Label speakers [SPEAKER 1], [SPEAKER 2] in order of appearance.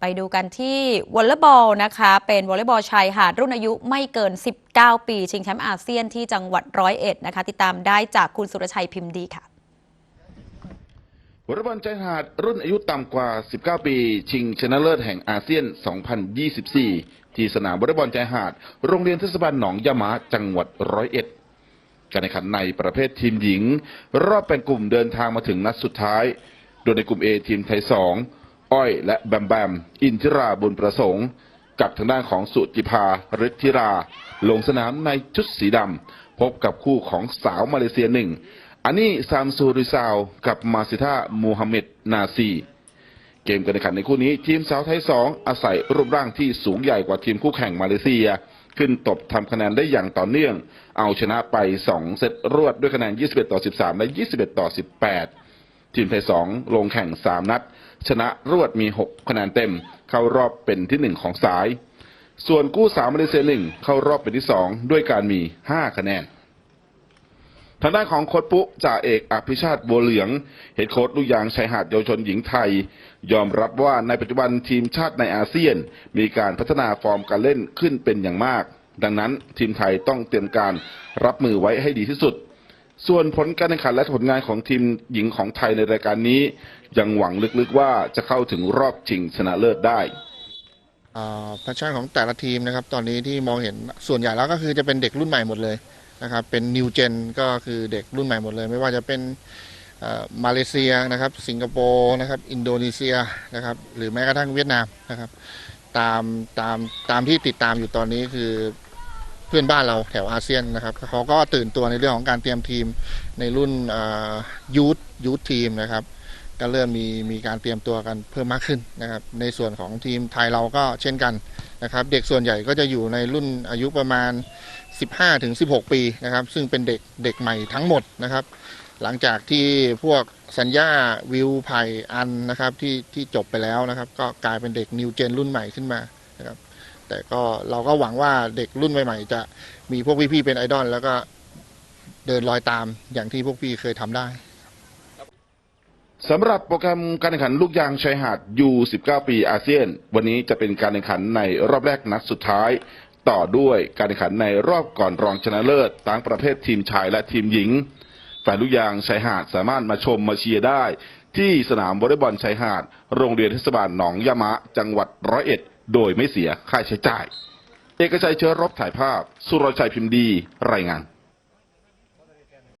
[SPEAKER 1] ไปดูกันที่วอลเลย์บอลนะคะ เป็นวอลเลย์บอลชายหาดรุ่นอายุไม่เกิน 19 ปี ชิงแชมป์อาเซียนที่จังหวัดร้อยเอ็ดนะคะ ติดตามได้จากคุณสุรชัยพิมพ์ดีค่ะ
[SPEAKER 2] วอลเลย์บอลชายหาดรุ่นอายุต่ำกว่า 19 ปี ชิงชนะเลิศแห่งอาเซียน 2024 ที่สนามวอลเลย์บอลชายหาด โรงเรียนเทศบาลหนองยะมะจังหวัดร้อยเอ็ดการแข่งขันในประเภททีมหญิง รอบแบ่งกลุ่มเดินทางมาถึงนัดสุดท้าย โดยในกลุ่ม A ทีมไทย 2 อ้อยและแบมแบม อินทิราบุญประสงค์ กับทางด้านของสุจิภาฤทธิรา ลงสนามในชุดสีดำพบกับคู่ของสาวมาเลเซียหนึ่งอันนี้ซามซูริซาวกับมาซิธามูฮัมเหม็ดนาซี เกมการแข่งขันในคู่นี้ ทีมสาวไทย2อาศัยรูปร่างที่สูงใหญ่กว่าทีมคู่แข่งมาเลเซีย ขึ้นตบทำคะแนนได้อย่างต่อเนื่อง เอาชนะไป 2 เซตรวดด้วยคะแนน 21 ต่อ 13 และ 21 ต่อ 18 ทีมไทย2ลงแข่ง3นัด ชนะรวดมี6คะแนนเต็ม เข้ารอบเป็นที่1ของสาย ส่วนกู้สาวมาเลเซียหนึ่งเข้ารอบเป็นที่2ด้วยการมี5คะแนนทางด้านของโค้ชปุ๊จ่าเอกอภิชาติบัวเหลืองเฮดโค้ชลูกยางชายหาดเยาวชนหญิงไทย ยอมรับว่าในปัจจุบันทีมชาติในอาเซียน มีการพัฒนาฟอร์มการเล่นขึ้นเป็นอย่างมาก ดังนั้นทีมไทยต้องเตรียมการรับมือไว้ให้ดีที่สุด ส่วนผลการแข่งขันและผลงานของทีมหญิงของไทยในรายการนี้ ยังหวังลึกๆว่าจะเข้าถึงรอบชิงชนะเลิศได้
[SPEAKER 3] แพชชั่นของแต่ละทีมนะครับ ตอนนี้ที่มองเห็นส่วนใหญ่แล้วก็คือจะเป็นเด็กรุ่นใหม่หมดเลยนะครับ เป็นนิวเจนก็คือเด็กรุ่นใหม่หมดเลย ไม่ว่าจะเป็นอ่อมาเลเซียนะครับ สิงคโปร์นะครับ อินโดนีเซียนะครับ หรือแม้กระทั่งเวียดนามนะครับ ตามตามตามที่ติดตามอยู่ตอนนี้คือ เพื่อนบ้านเราแถวอาเซียนนะครับเขาก็ตื่นตัวในเรื่องของการเตรียมทีมในรุ่นยูทยูททีมนะครับก็เริ่มมีมีการเตรียมตัวกันเพิ่มมากขึ้นนะครับ ในส่วนของทีมไทยเราก็เช่นกันนะครับ เด็กส่วนใหญ่ก็จะอยู่ในรุ่นอายุประมาณ 15ถึง16 ปีนะครับ ซึ่งเป็นเด็กเด็กใหม่ทั้งหมดนะครับ หลังจากที่พวกสัญญาวิวไผ่อันนะครับที่ที่จบไปแล้วนะครับ ก็กลายเป็นเด็กนิวเจนรุ่นใหม่ขึ้นมานะครับ แต่ก็เราก็หวังว่าเด็กรุ่นใหม่ๆจะมีพวกพี่ๆเป็นไอดอลแล้วก็เดินรอยตามอย่างที่พวกพี่เคยทำได้
[SPEAKER 2] สำหรับโปรแกรมการแข่งขันลูกยางชายหาด U19 ปีอาเซียน วันนี้จะเป็นการแข่งขันในรอบแรกนัดสุดท้าย ต่อด้วยการแข่งขันในรอบก่อนรองชนะเลิศทั้งประเภททีมชายและทีมหญิงฝ่ายลูกยางชายหาดสามารถมาชมมาเชียร์ได้ ที่สนามวอลเลย์บอลชายหาด โรงเรียนเทศบาลหนองยะมะ จังหวัดร้อยเอ็ด โดยไม่เสียค่าใช้จ่าย เอกชัยเชื้อรบถ่ายภาพ สุรชัยพิมพ์ดี รายงาน